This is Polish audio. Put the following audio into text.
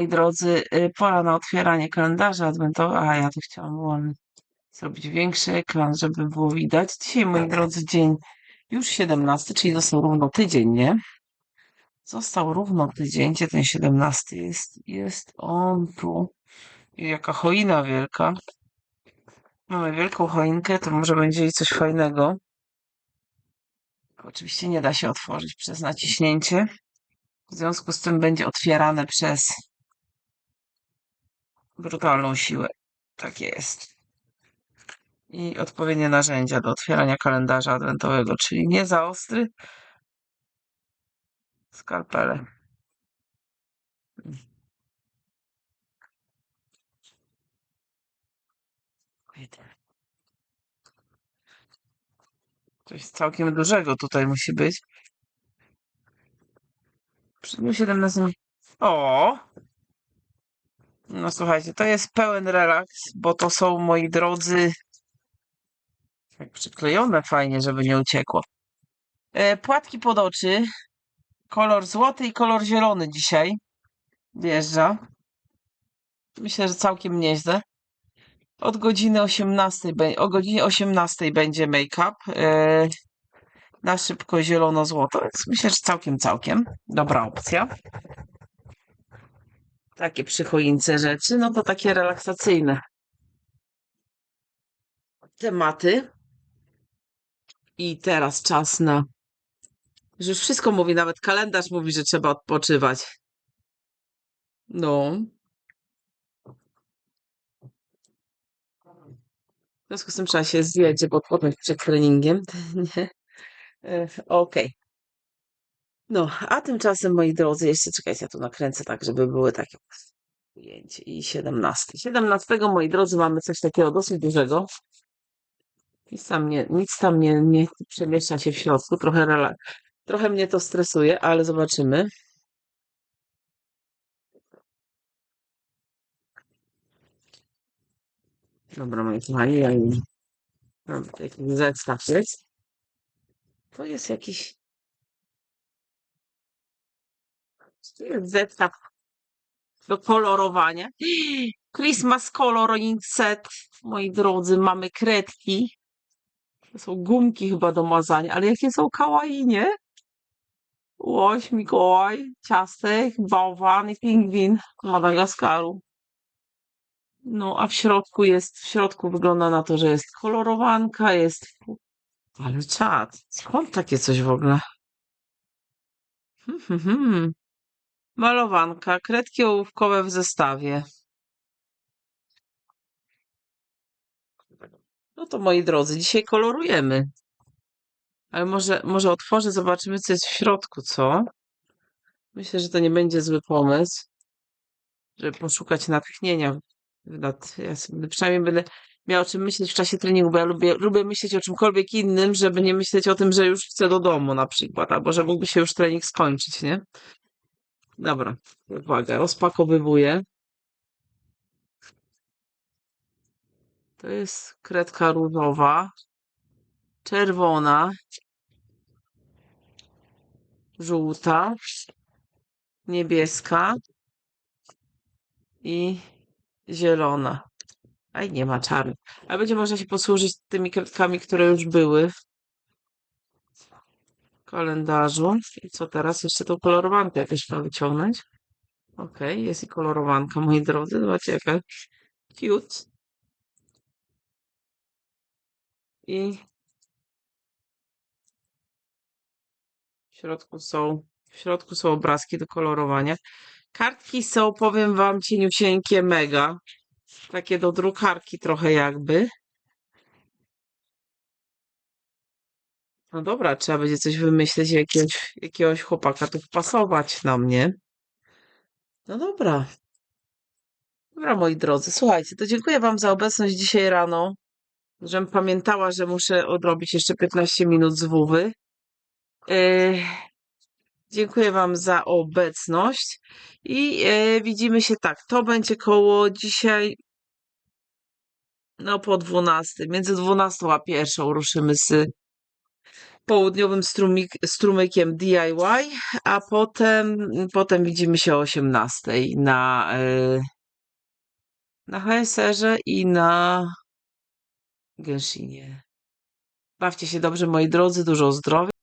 Moi drodzy, y, pora na otwieranie kalendarza adwentowego. A ja tu chciałam wolny zrobić większy ekran, żeby było widać. Dzisiaj, moi drodzy, dzień już 17, czyli został równo tydzień, nie? Został równo tydzień. Gdzie ten 17 jest? Jest on tu. I jaka choina wielka. Mamy wielką choinkę, to może będzie jej coś fajnego. Oczywiście nie da się otworzyć przez naciśnięcie. W związku z tym będzie otwierane przez brutalną siłę. Tak jest. I odpowiednie narzędzia do otwierania kalendarza adwentowego, czyli nie za ostry, skalpele. Coś całkiem dużego tutaj musi być. Przy dniu 17. O! No słuchajcie, to jest pełen relaks, bo to są, moi drodzy, jak przyklejone fajnie, żeby nie uciekło. E, płatki pod oczy. Kolor złoty i kolor zielony dzisiaj wjeżdża. Myślę, że całkiem nieźle. Od godziny 18, be- o godzinie 18 będzie make-up. E, na szybko zielono-złoto, myślę, że całkiem, całkiem dobra opcja. Takie przy choince rzeczy, no to takie relaksacyjne tematy. I teraz czas na. Że już wszystko mówi, nawet kalendarz mówi, że trzeba odpoczywać. No. W związku z tym trzeba się zjeść, żeby odpocząć przed treningiem. Nie? E, Okej. No, a tymczasem, moi drodzy, jeszcze czekajcie, ja tu nakręcę tak, żeby były takie ujęcie. I 17. 17, moi drodzy, mamy coś takiego dosyć dużego. Nic tam nie, nic tam nie, nie przemieszcza się w środku. Trochę, trochę mnie to stresuje, ale zobaczymy. Dobra, moi kochani, ja mam jakiś zestaw jest. To jest jakiś... zestaw do kolorowania. Christmas coloring set, moi drodzy, mamy kredki. To są gumki chyba do mazania, ale jakie są kawaii, nie? Łoś, Mikołaj, ciastek, bałwan i pingwin Madagaskaru. No, a w środku jest, w środku wygląda na to, że jest kolorowanka, jest... Ale czad, skąd takie coś w ogóle? Hmm, hmm, hmm. Malowanka, kredki ołówkowe w zestawie. No to moi drodzy, dzisiaj kolorujemy. Ale może, może otworzę, zobaczymy, co jest w środku, co? Myślę, że to nie będzie zły pomysł, żeby poszukać natchnienia. Ja sobie, przynajmniej będę miała o czym myśleć w czasie treningu, bo ja lubię, lubię myśleć o czymkolwiek innym, żeby nie myśleć o tym, że już chcę do domu na przykład, albo że mógłby się już trening skończyć, nie? Dobra, uwaga, rozpakowywuję. To jest kredka różowa, czerwona, żółta, niebieska i zielona. Aj, nie ma czarnych. Ale będzie można się posłużyć tymi kredkami, które już były kalendarzu. I co teraz? Jeszcze tą kolorowankę jakąś trzeba wyciągnąć. Okej, jest i kolorowanka, moi drodzy. Zobaczcie, jaka cute. I w środku są, w środku są obrazki do kolorowania. Kartki są, powiem wam, cieniusieńkie, mega. Takie do drukarki trochę jakby. No dobra, trzeba będzie coś wymyśleć, jakiegoś, jakiegoś chłopaka tu wpasować na mnie. No dobra. Dobra, moi drodzy, słuchajcie, to dziękuję wam za obecność dzisiaj rano. Żebym pamiętała, że muszę odrobić jeszcze 15 minut z WW. Yy, dziękuję wam za obecność i yy, widzimy się tak. To będzie koło dzisiaj, no po 12, między 12 a 1 ruszymy z południowym strumik, strumykiem DIY, a potem, potem widzimy się o 18 na, y, na HSR-ze i na Genshinie. Bawcie się dobrze, moi drodzy, dużo zdrowia.